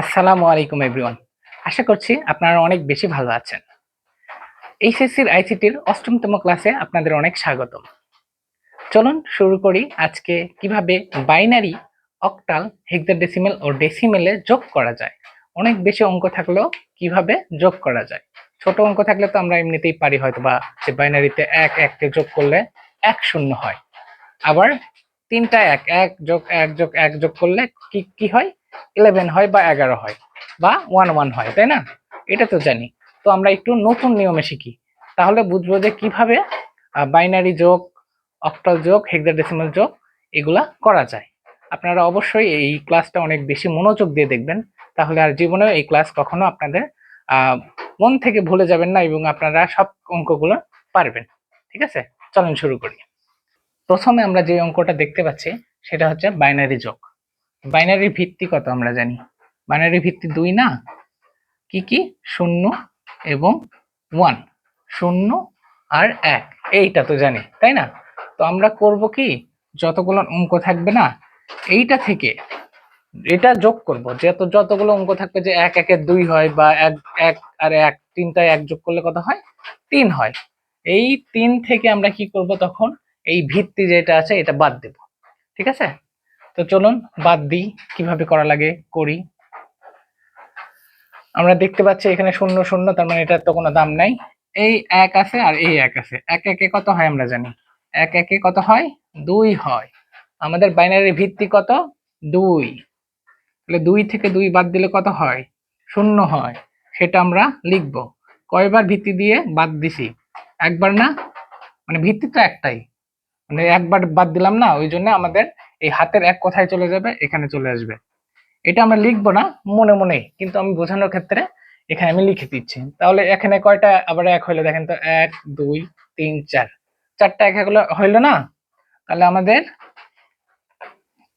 আসসালামু আলাইকুম এভরিওয়ান আশা করছি আপনারা অনেক বেশি ভালো আছেন। এইচএসসির আইসিটির অষ্টমতম ক্লাসে আপনাদের অনেক স্বাগতম। চলুন শুরু করি আজকে কীভাবে বাইনারি, অক্টাল, হেক্সাডেসিমেল ও ডেসিমেলে যোগ করা যায়। অনেক বেশি অঙ্ক থাকলেও কীভাবে যোগ করা যায়? ছোট অঙ্ক থাকলে তো আমরা এমনিতেই পারি হয়তো বা যে বাইনারিতে এক, এককে যোগ করলে এক শূন্য হয়। আবার তিনটা এক এক যোগ এক যোগ এক যোগ করলে কি কি হয়? ইলেভেন হয় বা এগারো হয় বা ওয়ান ওয়ান হয়, তাই না? এটা তো জানি। তো আমরা একটু নতুন নিয়মে শিখি। তাহলে বুঝব যে কীভাবে বাইনারি যোগ অক্টাল যোগ হেক্সাডেসিমাল যোগ, এগুলা করা যায়। আপনারা অবশ্যই এই ক্লাসটা অনেক বেশি মনোযোগ দিয়ে দেখবেন। তাহলে আর জীবনেও এই ক্লাস কখনো আপনাদের মন থেকে ভুলে যাবেন না এবং আপনারা সব অঙ্কগুলো পারবেন। ঠিক আছে? চলেন শুরু করি। প্রথমে আমরা যে অঙ্কটা দেখতে পাচ্ছি, সেটা হচ্ছে বাইনারি যোগ। বাইনারি ভিত্তি কত আমরা জানি? বাইনারি ভিত্তি দুই না? কি কি? শূন্য এবং ওয়ান শূন্য আর এক। এইটা তো জানি, তাই না? তো আমরা করব কি? যতগুলো অঙ্ক থাকবে না, এইটা থেকে এটা যোগ করব। যত যতগুলো অঙ্ক থাকবে যে এক, একের দুই হয় বা এক এক আর এক তিনটায় এক যোগ করলে কত হয়? তিন হয়। এই তিন থেকে আমরা কি করব তখন? এই ভিত্তি যেটা আছে, এটা বাদ দেব। ঠিক আছে? তো চলুন বাদ দিই কীভাবে করা লাগে, করি। আমরা দেখতে পাচ্ছি এখানে শূন্য শূন্য, তার মানে এটার তো কোনো দাম নাই। এই এক আছে আর এই এক আছে। এক একে কত হয় আমরা জানি। এক একে কত হয়? দুই হয়। আমাদের বাইনারি ভিত্তি কত? দুই। তাহলে দুই থেকে দুই বাদ দিলে কত হয়? শূন্য হয়। সেটা আমরা লিখব। কয়বার ভিত্তি দিয়ে বাদ দিছি? একবার না? মানে ভিত্তি তো একটাই। মানে একবার বাদ দিলাম না, ওই জন্য আমাদের এই হাতের এক কোথায় চলে যাবে, এখানে চলে আসবে। এটা আমরা লিখব না, মনে মনে, কিন্তু আমি বোঝানোর ক্ষেত্রে এখানে আমি লিখে দিচ্ছি। তাহলে এখানে কয়টা? আবার এক হইল, দেখেন তো, এক, দুই, তিন, চার। চারটা এক হলো হইল না? তাহলে আমাদের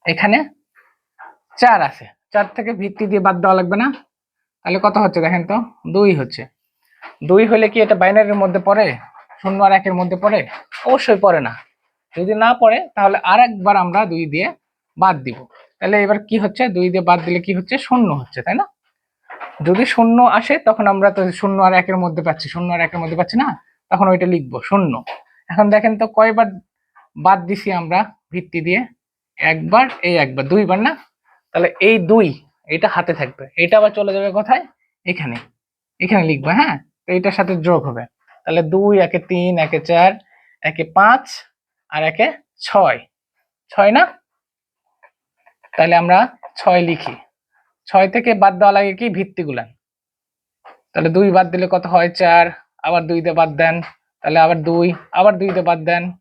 এখানে চার আছে। চার থেকে ভিত্তি দিয়ে বাদ দেওয়া লাগবে না। তাহলে কত হচ্ছে, দেখেন তো, দুই হচ্ছে। দুই হলে কি এটা বাইনারির মধ্যে পড়ে? শূন্য আর একের মধ্যে পড়ে? অবশ্যই পড়ে না। যদি না পড়ে, তাহলে আর একবার আমরা দুই দিয়ে বাদ দিব। তাহলে এবার কি হচ্ছে? দুই দিয়ে বাদ দিলে কি হচ্ছে? শূন্য হচ্ছে, তাই না? যদি শূন্য আসে, তখন আমরা তো শূন্য আর একের মধ্যে পাচ্ছি, শূন্য আর একের মধ্যে পাচ্ছি না? তখন ওইটা লিখব, শূন্য। এখন দেখেন তো কয়বার বাদ দিছি আমরা ভিত্তি দিয়ে? একবার, এই একবার, দুইবার না? তাহলে এই দুই, এটা হাতে থাকবে। এটা আবার চলে যাবে কোথায়? এখানে। এখানে লিখব হ্যাঁ? তো এটার সাথে যোগ হবে। তাহলে দুই, একে তিন, একে চার, একে পাঁচ আর একে ছয়। ছয় না? তাহলে আমরা ছয় লিখি। ছয় থেকে বাদ দেওয়া লাগে কি? ভিত্তিগুলা। তাহলে দুই বাদ দিলে কত হয়? চার। আবার দুই দিয়ে বাদ দেন। তাহলে আবার দুই। আবার দুই দিয়ে বাদ দেন।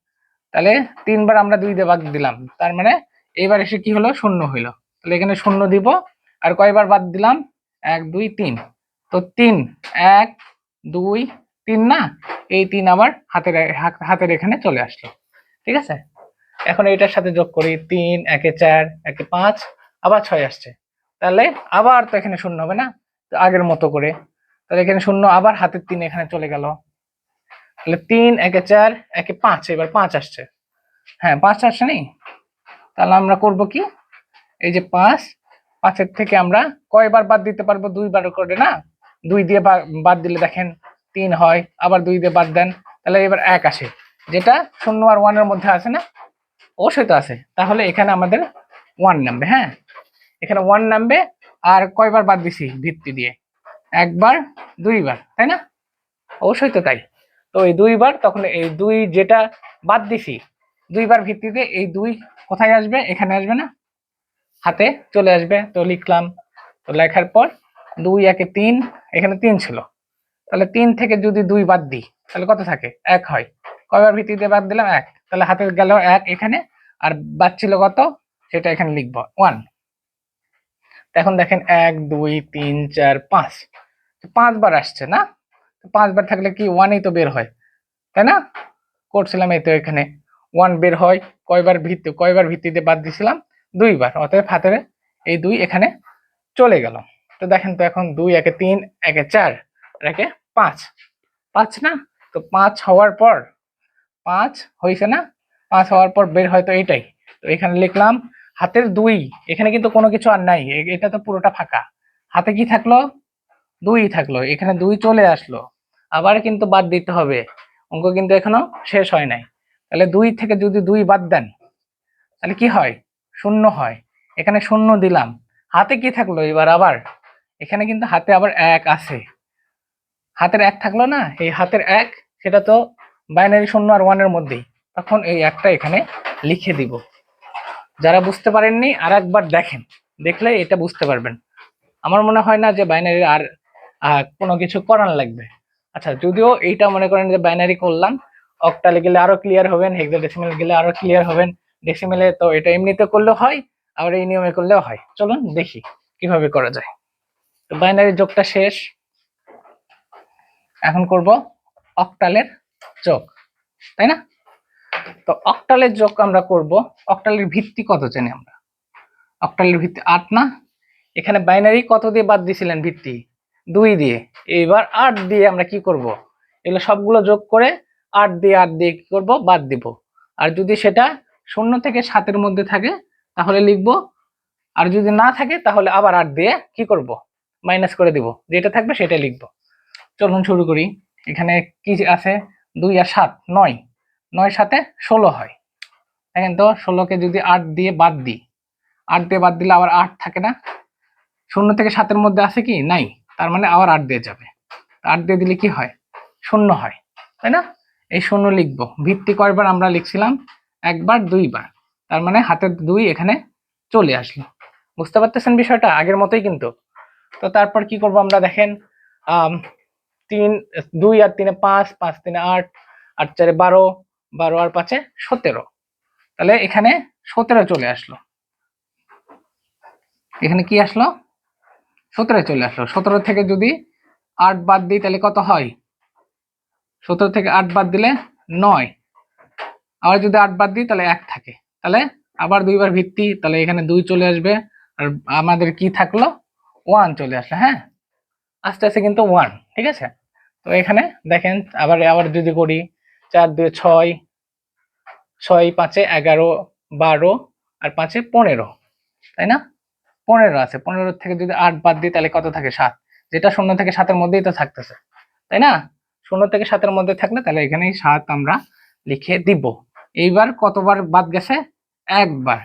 তাহলে তিনবার আমরা দুই দিয়ে বাদ দিলাম। তার মানে এইবার এসে কি হলো? শূন্য হইল। তাহলে এখানে শূন্য দিব। আর কয়বার বাদ দিলাম? এক, দুই, তিন। তো তিন, এক, দুই, তিন না? এই তিন আবার হাতের হাতের এখানে চলে আসলো। ঠিক আছে? এখন এটার সাথে যোগ করি তিন, একে চার, একে পাঁচ, আবার ছয় আসছে। তাহলে আবার তো এখানে শূন্য হবে না? আগের মতো করে। তাহলে এখানে শূন্য, আবার হাতের তিন এখানে চলে গেল। তাহলে তিন, একে চার, একে পাঁচ, এবার পাঁচ আসছে। হ্যাঁ পাঁচ আসছে নেই তাহলে আমরা করব কি? এই যে পাঁচ, পাঁচের থেকে আমরা কয়বার বাদ দিতে পারব? দুইবার করে না? দুই দিয়ে বাদ দিলে দেখেন তিন হয়, আবার দুই দিয়ে বাদ দেন। তাহলে এবার এক আসে। যেটা শূন্য আর ওয়ানের মধ্যে আছে না, অবশ্যই তো আছে। তাহলে এখানে আমাদের ওয়ান নামবে হ্যাঁ? এখানে ওয়ান নামবে, আর কয়বার বাদ দিছি ভিত্তি দিয়ে? একবার, দুইবার, তাই না? অবশ্যই তো তাই। তো এই দুইবার তখন এই দুই যেটা বাদ দিছি, দুইবার ভিত্তিতে এই দুই কোথায় আসবে? এখানে আসবে না? হাতে চলে আসবে। তো লিখলাম, তো লেখার পর দুই, একে তিন, এখানে তিন ছিল। তাহলে তিন থেকে যদি দুই বাদ দিই, তাহলে কত থাকে? এক হয়। কয়বার ভিত্তিতে বাদ দিলাম? এক। তাহলে হাতে গেল এক এখানে, আর বাদ ছিল কত? সেটা এখানে লিখব। ওয়ান। এখন দেখেন এক, দুই, তিন, চার, পাঁচ। পাঁচবার আসছে না? পাঁচবার থাকলে কি ওয়ানই তো বের হয়, তাই না? করছিলাম এই তো এখানে। ওয়ান বের হয়, কয়বার ভিত্তি, কয়বার ভিত্তিতে বাদ দিছিলাম? দুইবার। অতএব হাতের এই দুই এখানে চলে গেল। তো দেখেন তো এখন দুই, একে তিন, একে চার একে পাঁচ। পাঁচ না? তো পাঁচ হওয়ার পর পাঁচ হয়েছে না? পাঁচ হওয়ার পর বের হয় তো এইটাই। তো এখানে লিখলাম, হাতের দুই, এখানে কিন্তু কোনো কিছু আর নাই এটা তো পুরোটা ফাঁকা। হাতে কি থাকল? দুই থাকল, এখানে দুই চলে আসলো। আবার কিন্তু বাদ দিতে হবে, অঙ্ক কিন্তু এখনও শেষ হয় নাই। তাহলে দুই থেকে যদি দুই বাদ দেন, তাহলে কি হয়? শূন্য হয়। এখানে শূন্য দিলাম। হাতে কি থাকল এবার আবার? এখানে কিন্তু হাতে আবার এক আছে। হাতের এক থাকল না, এই হাতের এক, সেটা তো বাইনারি শূন্য আর ওয়ানের মধ্যেই, তখন এই একটা এখানে লিখে দিব। যারা বুঝতে পারেননি আর একবার দেখেন, দেখলে এটা বুঝতে পারবেন। আমার মনে হয় না যে বাইনারি আর কোনো কিছু করার লাগবে। আচ্ছা যদিও এইটা মনে করেন যে বাইনারি করলাম, অক্টালে গেলে আরও ক্লিয়ার হবেন হেক্সাডেসিমেল গেলে আরও ক্লিয়ার হবেন ডেসিমেলে তো এটা এমনিতে করলেও হয়, আবার এই নিয়মে করলেও হয়। চলুন দেখি কীভাবে করা যায়। বাইনারি যোগটা শেষ। এখন করব অক্টালের যোগ, তাই না? তো অক্টালের যোগ আমরা করব অক্টালের ভিত্তি কত জানি আমরা? অক্টালের ভিত্তি আট না? এখানে বাইনারি কত দিয়ে বাদ দিয়েছিলেন ভিত্তি? দুই দিয়ে। এবার আট দিয়ে আমরা কি করব? এগুলো সবগুলো যোগ করে আট দিয়ে আট দিয়ে কি করব? বাদ দিব। আর যদি সেটা শূন্য থেকে সাতের মধ্যে থাকে, তাহলে লিখব। আর যদি না থাকে, তাহলে আবার আট দিয়ে কি করব? মাইনাস করে দিব। যেটা থাকবে সেটা লিখব। চলুন শুরু করি। এখানে কি আছে? দুই আর সাত, নয়। নয় সাথে ষোলো হয়। দেখেন তো, ষোলোকে যদি আট দিয়ে বাদ দিই, আট দিয়ে বাদ দিলে আবার আট থাকে না। শূন্য থেকে সাতের মধ্যে আছে কি? নাই। তার মানে আবার আট দিয়ে যাবে। আট দিয়ে দিলে কি হয়? শূন্য হয়। তাই না? এই শূন্য লিখব। ভিত্তি কয়বার আমরা লিখছিলাম? একবার, দুইবার। তার মানে হাতের দুই এখানে চলে আসলো। বুঝতে পারতেছেন বিষয়টা? আগের মতোই কিন্তু। তো তারপর কি করব আমরা? দেখেন তিন, দুই আর তিনে পাঁচ পাঁচ তিনে আট আট চারে বারো বারো আর পাঁচে সতেরো। তাহলে এখানে সতেরো চলে আসলো। এখানে কি আসলো? সতেরো চলে আসলো। সতেরো থেকে যদি আট বাদ দিই, তাহলে কত হয়? সতেরো থেকে আট বাদ দিলে নয়। আবার যদি আট বাদ দিই, তাহলে এক থাকে। তাহলে আবার দুইবার ভিত্তি, তাহলে এখানে দুই চলে আসবে। আর আমাদের কি থাকল? ওয়ান চলে আসলো হ্যাঁ? আস্তে আস্তে কিন্তু ওয়ান, ঠিক আছে? তো এখানে দেখেন, আবার আবার যদি করি, চার, দুই, ছয় ছয়, পাঁচে এগারো, বারো আর পাঁচে পনেরো, তাই না? পনেরো আছে। পনেরো থেকে যদি আট বাদ দিই, তাহলে কত থাকে? সাত। যেটা শূন্য থেকে সাতের মধ্যেই তো থাকতেছে, তাই না? শূন্য থেকে সাতের মধ্যে থাকলে তাহলে এখানেই সাত আমরা লিখে দিব। এইবার কতবার বাদ গেছে? একবার,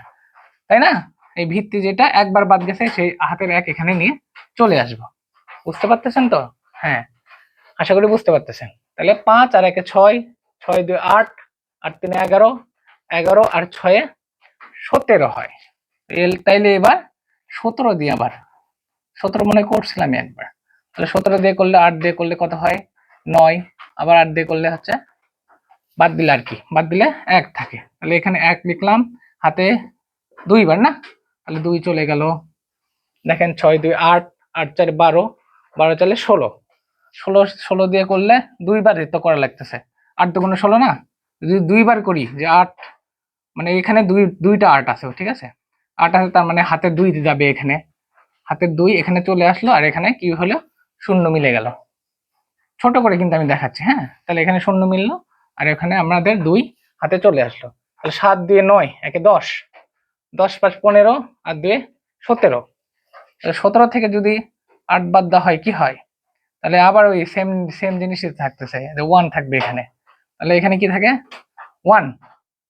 তাই না? এই ভিত্তি যেটা, একবার বাদ গেছে, সেই হাতের এক এখানে নিয়ে চলে আসব। বুঝতে পারতেছেন তো? হ্যাঁ। আশা করি বুঝতে পারতেছেন। তাহলে পাঁচ আর একে ছয় ছয় দুই আট আট তিনে এগারো এগারো আর ছয়ে সতেরো হয়। তাইলে এবার সতেরো দিয়ে আবার, সতেরো মনে করছিলাম একবার। তাহলে সতেরো দিয়ে করলে আট দিয়ে করলে কত হয়? নয়। আবার আট দিয়ে করলে হচ্ছে, বাদ দিলে আর কি, বাদ দিলে এক থাকে। তাহলে এখানে এক লিখলাম, হাতে দুইবার না? তাহলে দুই চলে গেল। দেখেন ছয় দুই আট আট চার বারো বারো চালে ষোলো। ষোলো ষোলো দিয়ে করলে দুইবার তো করা লাগতেছে। আট তো কোনো ষোলো না? যদি দুইবার করি, যে আট মানে এখানে দুই, দুইটা আট আছে, ঠিক আছে? আট আছে, তার মানে হাতে দুই যাবে এখানে। হাতের দুই, এখানে চলে আসলো, আর এখানে কি হলো? শূন্য মিলে গেল। ছোট করে কিন্তু আমি দেখাচ্ছি হ্যাঁ? তাহলে এখানে শূন্য মিললো, আর এখানে আমাদের দুই হাতে চলে আসলো। তাহলে সাত দিয়ে নয়, একে দশ। দশ পাঁচ পনেরো, আর দুয়ে সতেরো। সতেরো থেকে যদি আট বাদ দেওয়া হয়, কি হয়? তাহলে আবার ওই সেম সেম জিনিসই থাকতেছে যে ওয়ান থাকবে এখানে। তাহলে এখানে কি থাকে? ওয়ান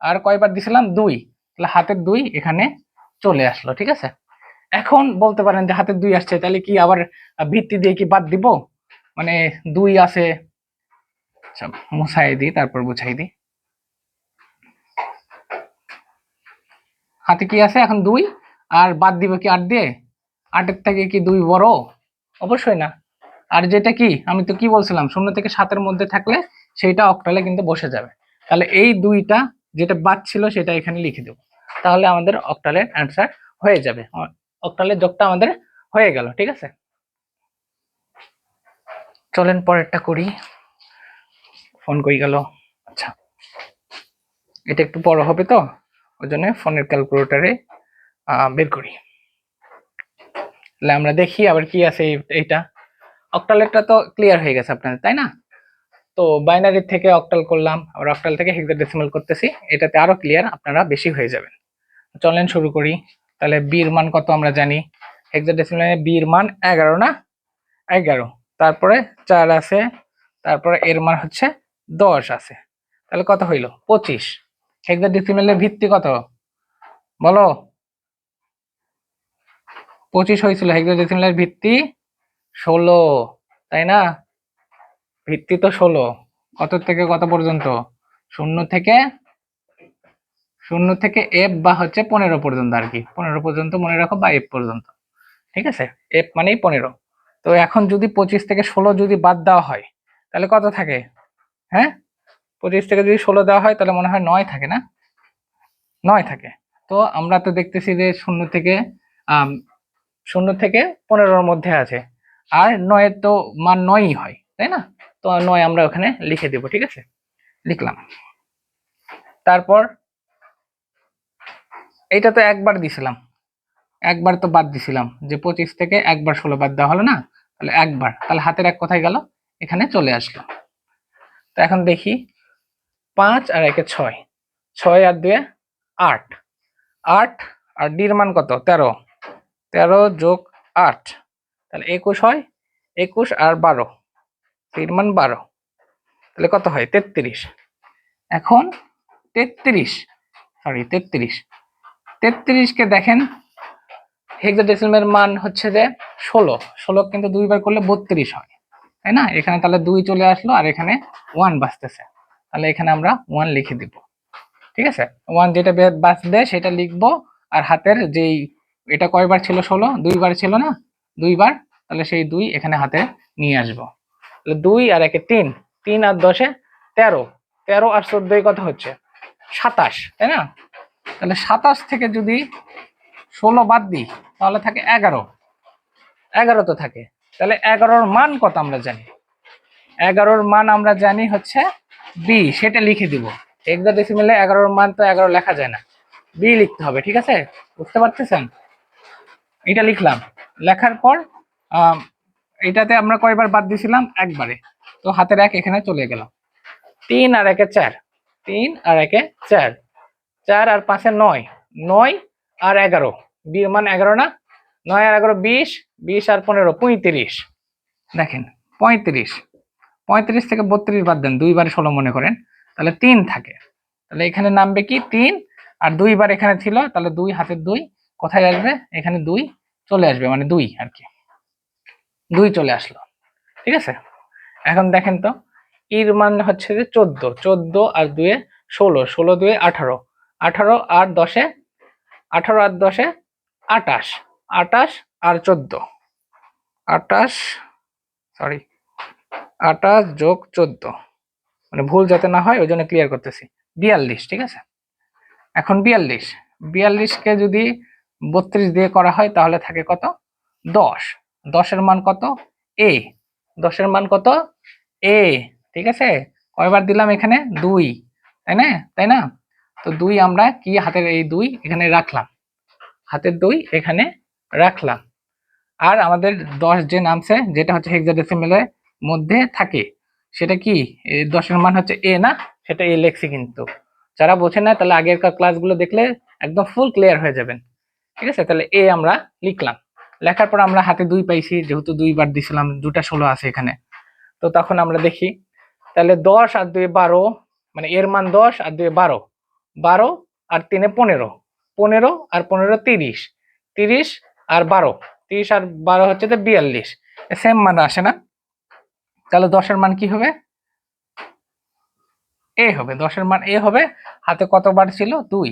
আর কয়বার দিছিলাম? দুই। তাহলে হাতের দুই এখানে চলে আসলো, ঠিক আছে? এখন বলতে পারেন যে হাতের দুই আসছে, তাহলে কি আবার ভিত্তি দিয়ে কি বাদ দিব? মানে দুই আছে। আচ্ছা মুছাই দিই, তারপর বুঝাই দিই। হাতে কি আছে? এখন দুই। আর বাদ দিব কি আট দিয়ে? আটের থেকে কি দুই বড়? অবশ্যই না। আর যেটা কি, আমি তো কি বলছিলাম, শূন্য থেকে সাতের মধ্যে থাকলে সেইটা অক্টালে কিন্তু বসে যাবে। তাহলে এই দুইটা যেটা বাদ ছিল সেটা এখানে লিখে দেবো। তাহলে আমাদের অক্টালের অ্যান্সার হয়ে যাবে। অক্টালের যোগটা আমাদের হয়ে গেল, ঠিক আছে? চলেন পরেরটা করি। ফোন কই গেল? আচ্ছা। এটা একটু বড় হবে তো, ওই জন্য ফোনের ক্যালকুলেটারে বের করি। তাহলে আমরা দেখি আবার কি আছে এইটা। অক্টালেরটা তো ক্লিয়ার হয়ে গেছে আপনাদের, তাই না? তো বাইনারি থেকে অক্টাল করলাম, আবার অক্টাল থেকে হেক্সাডেসিমাল করতেছি, এটাতে আরও ক্লিয়ার আপনারা বেশি হয়ে যাবেন। চলেন শুরু করি, তাহলে বির মান কত আমরা জানি? হেক্সাডেসিমেলের বির মান এগারো না? এগারো। তারপরে চার আছে, তারপরে এর মান হচ্ছে দশ আছে। তাহলে কত হইল? পঁচিশ। হেক্সাডেসিমেলের ভিত্তি কত? বলো? পঁচিশ হয়েছিল হেক্সাডেসিমেলের ভিত্তি ষোলো, তাই না? ভিত্তি তো ষোলো। কত থেকে কত পর্যন্ত? শূন্য থেকে শূন্য থেকে এফ বা হচ্ছে পনেরো পর্যন্ত আর কি। পনেরো পর্যন্ত মনে রাখো বা এফ পর্যন্ত। ঠিক আছে? এফ মানেই পনেরো। তো এখন যদি পঁচিশ থেকে ষোলো যদি বাদ দেওয়া হয়, তাহলে কত থাকে? হ্যাঁ? পঁচিশ থেকে যদি ষোলো দেওয়া হয়, তাহলে মনে হয় নয় থাকে না? নয় থাকে। তো আমরা তো দেখতেছি যে শূন্য থেকে শূন্য থেকে পনেরোর মধ্যে আছে। আর নয়ের তো মান নয়ই হয়, তাই না? তো নয় আমরা ওখানে লিখে দেব, ঠিক আছে? লিখলাম। তারপর এটা তো একবার দিছিলাম। একবার তো বাদ দিছিলাম যে পঁচিশ থেকে একবার ষোলো বাদ দেওয়া হলো না? তাহলে একবার। তাহলে হাতের এক কোথায় গেল, এখানে চলে আসলো। তো এখন দেখি, পাঁচ আর একে ছয়। ছয় আর দুয়ে আট। আট আর ডির মান কত? তেরো। তেরো যোগ আট। তাহলে একুশ হয়, একুশ আর বারো ডির মান বারো, তাহলে কত হয়? তেত্রিশ। এখন তেত্রিশ সরি তেত্রিশ। তেত্রিশকে দেখেন হেক্সাডেসিমের মান হচ্ছে যে ষোলো ষোলো কিন্তু দুইবার করলে বত্রিশ হয়, তাই না? এখানে তাহলে দুই চলে আসলো আর এখানে ওয়ান বাঁচতেছে। তাহলে এখানে আমরা ওয়ান লিখে দিব, ঠিক আছে? ওয়ান যেটা বাঁচবে সেটা লিখব, আর হাতের যেই, এটা কয়বার ছিল ষোলো? দুইবার ছিল না? দুইবার তাহলে সেই দুই এখানে হাতে নিয়ে আসব। তাহলে দুই আর একে তিন তিন আর দশে তেরো। তেরো আর চোদ্দই কত হচ্ছে? সাতাশ, তাই না? তাহলে সাতাশ থেকে যদি ষোলো বাদ দিই, তাহলে থাকে এগারো। এগারো তো থাকে। তাহলে এগারোর মান কত আমরা জানি? এগারোর মান আমরা জানি হচ্ছে বি সেটা লিখে দিব। হেক্সাডেসিমেলে এগারোর মান তো এগারো লেখা যায় না। বি লিখতে হবে, ঠিক আছে? বুঝতে পারতেছেন? এটা লিখলাম। লেখার পর এটাতে আমরা কয়বার বাদ দিছিলাম একবারে। তো হাতের এক এখানে চলে গেল তিন আর একে চার। তিন আর একে চার। চার আর পাঁচে নয়। নয় আর এগারো। মান এগারো না? নয় আর এগারো বিশ। বিশ আর পনেরো পঁয়ত্রিশ। দেখেন, পঁয়ত্রিশ। পঁয়ত্রিশ থেকে বত্রিশ বাদ দেন, দুইবার ষোলো মনে করেন। তাহলে তিন থাকে। তাহলে এখানে নামবে কি? তিন। আর দুইবার এখানে ছিল, তাহলে দুই হাতের দুই। কোথায় আসবে? এখানে দুই। চলে আসবে মানে দুই আর কি। দুই চলে আসলো। ঠিক আছে? এখন দেখেন তো ইর মান হচ্ছে যে চোদ্দ চোদ্দ আর দুয়ে ষোলো ষোলো দুয়ে আঠারো আঠারো আর দশে, আঠারো আর দশে আটাশ আটাশ আর চোদ্দ। আটাশ সরি আটাশ যোগ চোদ্দ। মানে ভুল যাতে না হয় ওই জন্য ক্লিয়ার করতেছি। বিয়াল্লিশ, ঠিক আছে? এখন বিয়াল্লিশ, বিয়াল্লিশকে যদি বত্রিশ দিয়ে করা হয়, তাহলে থাকে কত? দশ। দশের মান কত? এ দশের মান কত? এ ঠিক আছে? কয়বার দিলাম এখানে? দুই। তাই না? তাই না? তো দুই আমরা কি হাতের এই দুই? এখানে রাখলাম। হাতের দুই এখানে রাখলাম। আর আমাদের দশ যে নামছে, যেটা হচ্ছে হেক্সাডেসিমেলের মধ্যে থাকে, সেটা কি? দশের মান হচ্ছে এ না? সেটা এ লেখছি কিন্তু। যারা বোঝেন না, তাহলে আগেরকার ক্লাসগুলো দেখলে একদম ফুল ক্লিয়ার হয়ে যাবেন। ঠিক আছে? তাহলে এ আমরা লিখলাম। লেখার পর আমরা হাতে দুই পাইছি, যেহেতু দুইবার দিছিলাম দুটা ষোলো আছে এখানে। তো তখন আমরা দেখি, তাহলে দশ আর দুই বারো মানে এর মান দশ আর দুই বারো। বারো আর তিনে পনেরো। পনেরো আর পনেরো তিরিশ। তিরিশ আর বারো। তিরিশ আর বারো হচ্ছে তো বিয়াল্লিশ। সেম মান আসে না? তাহলে দশের মান কি হবে? এ হবে। দশের মান এ হবে। হাতে কতবার ছিল? দুই।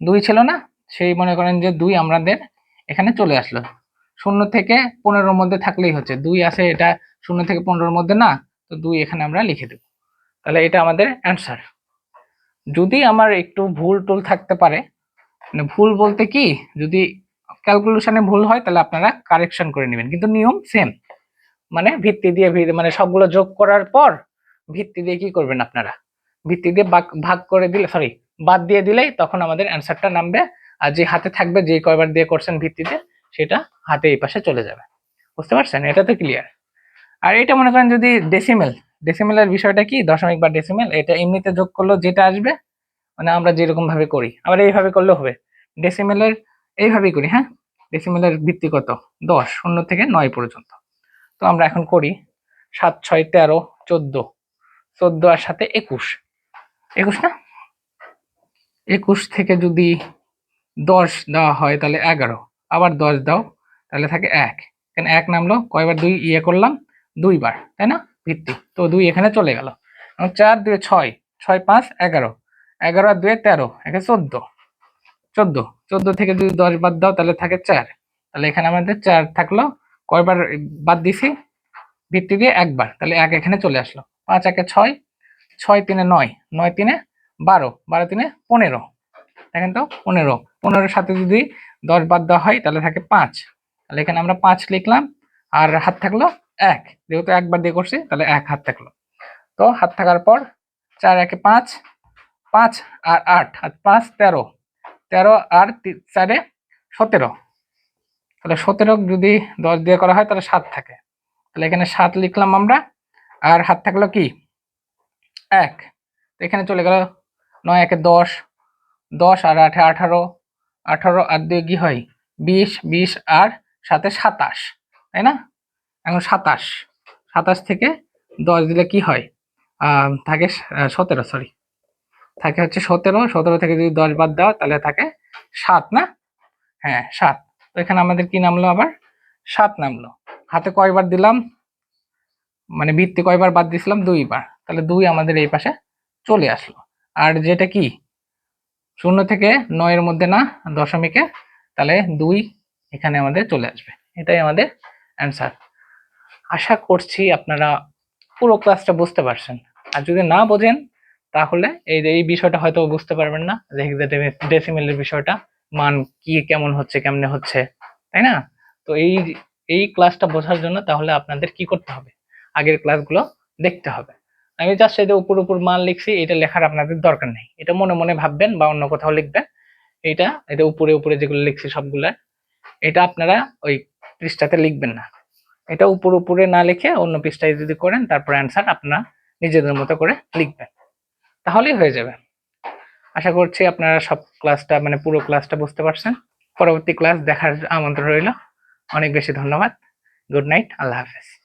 দুই ছিল না? সেই মনে করেন যে দুই আমাদের এখানে চলে আসলো। শূন্য থেকে পনেরোর মধ্যে থাকলেই হচ্ছে। দুই আছে এটা শূন্য থেকে পনেরোর মধ্যে না, তো দুই এখানে আমরা লিখে দেব। তাহলে এটা আমাদের অ্যান্সার যদি আমার একটু ভুল টুল থাকতে পারে মানে ভুল বলতে কি, যদি ক্যালকুলেশনে ভুল হয়, তাহলে আপনারা কারেকশন করে নেবেন। কিন্তু নিয়ম সেম মানে ভিত্তি দিয়ে মানে সবগুলো যোগ করার পর ভিত্তি দিয়ে কি করবেন আপনারা? ভিত্তি দিয়ে ভাগ করে দিলে সরি বাদ দিয়ে দিলেই তখন আমাদের অ্যান্সারটা নামবে। আর যে হাতে থাকবে, যে কয়বার দিয়ে করছেন ভিত্তিতে, সেটা হাতে এই পাশে চলে যাবে। বুঝতে পারছেন? এটা তো ক্লিয়ার আর এটা মনে করেন যদি ডেসিমেল ডেসিমেলের বিষয়টা কি? দশমিক বা ডেসিমেল এটা এমনিতে যোগ করলেও যেটা আসবে মানে আমরা যেরকম ভাবে করি। আবার এইভাবে করলেও হবে। ডেসিমেলের এইভাবেই করি হ্যাঁ? ডেসিমেলের ভিত্তি কত? দশ, শূন্য থেকে নয় পর্যন্ত। তো আমরা এখন করি সাত, ছয়, তেরো, চোদ্দ। চোদ্দ আর সাথে একুশ। একুশ না? একুশ থেকে যদি দশ দেওয়া হয় তাহলে এগারো। আবার দশ দাও, তাহলে থাকে এক। এখানে এক নামলো, কয়বার দুই ইয়ে করলাম? দুইবার, তাই না? ভিত্তি। তো দুই এখানে চলে গেল। চার, দুয়ে ছয় ছয়, পাঁচ, এগারো। এগারো আর দুয়ে তেরো এখানে চোদ্দ। চোদ্দ চোদ্দ থেকে যদি দশ বাদ দাও, তাহলে থাকে চার। তাহলে এখানে আমাদের চার থাকল, কয়বার বাদ দিছি? ভিত্তি দিয়ে একবার, তাহলে এক এখানে চলে আসলো। পাঁচ, একে ছয় ছয় তিনে নয় নয় তিনে বারো বারো তিনে পনেরো। দেখেন তো, পনেরো। পনেরোর সাথে যদি দশ বাদ দেওয়া হয়, তাহলে থাকে পাঁচ। তাহলে এখানে আমরা পাঁচ লিখলাম, আর হাত থাকল এক। যেহেতু একবার দিয়ে করছি, তাহলে এক হাত থাকল। তো হাত থাকার পর চার, একে পাঁচ পাঁচ আর আট। আর পাঁচ তেরো। তেরো আর চারে সতেরো। তাহলে সতেরো যদি দশ দিয়ে করা হয়, তাহলে সাত থাকে। তাহলে এখানে সাত লিখলাম আমরা, আর হাত থাকল কি? এক। এখানে চলে গেল নয়, একে দশ। দশ আর আঠে আঠারো। আঠারো আর দিয়ে কি হয়? বিশ বিশ আর সাথে সাতাশ, তাই না? এখন সাতাশ সাতাশ থেকে দশ দিলে কি হয়? থাকে সতেরো সরি থাকে হচ্ছে সতেরো সতেরো থেকে যদি দশ বাদ দেওয়া তাহলে থাকে সাত, না? হ্যাঁ সাত। তো এখানে আমাদের কি নামলো আবার? সাত নামলো। হাতে কয়বার দিলাম? মানে ভিত্তি কয়বার বাদ দিয়েছিলাম? দুইবার। তাহলে দুই আমাদের এই পাশে চলে আসলো। আর যেটা কি? শূন্য থেকে নয়ের মধ্যে না, দশমিকে, তাহলে দুই এখানে আমাদের চলে আসবে। এটাই আমাদের অ্যান্সার আশা করছি আপনারা পুরো ক্লাসটা বুঝতে পারছেন। আর যদি না বোঝেন, তাহলে এই এই বিষয়টা হয়তো বুঝতে পারবেন না ডেসিমেলের বিষয়টা, মান কি, কেমন হচ্ছে, কেমনে হচ্ছে, তাই না? তো এই এই ক্লাসটা বোঝার জন্য তাহলে আপনাদের কি করতে হবে? আগের ক্লাসগুলো দেখতে হবে। আমি জাস্ট এটা উপর উপর মান লিখছি, এটা লেখার আপনাদের দরকার নেই। এটা মনে মনে ভাববেন বা অন্য কোথাও লিখবেন। এটা এটা উপরে উপরে যেগুলো লিখছি সবগুলা, এটা আপনারা ওই পৃষ্ঠাতে লিখবেন না। এটা উপর উপরে না লিখে অন্য পৃষ্ঠায় যদি করেন, তারপর অ্যান্সার আপনারা নিজেদের মতো করে লিখবেন। তাহলেই হয়ে যাবে। আশা করছি আপনারা সব ক্লাসটা মানে পুরো ক্লাসটা বুঝতে পারছেন। পরবর্তী ক্লাস দেখার আমন্ত্রণ রইল। অনেক বেশি ধন্যবাদ। গুড নাইট আল্লাহ হাফেজ।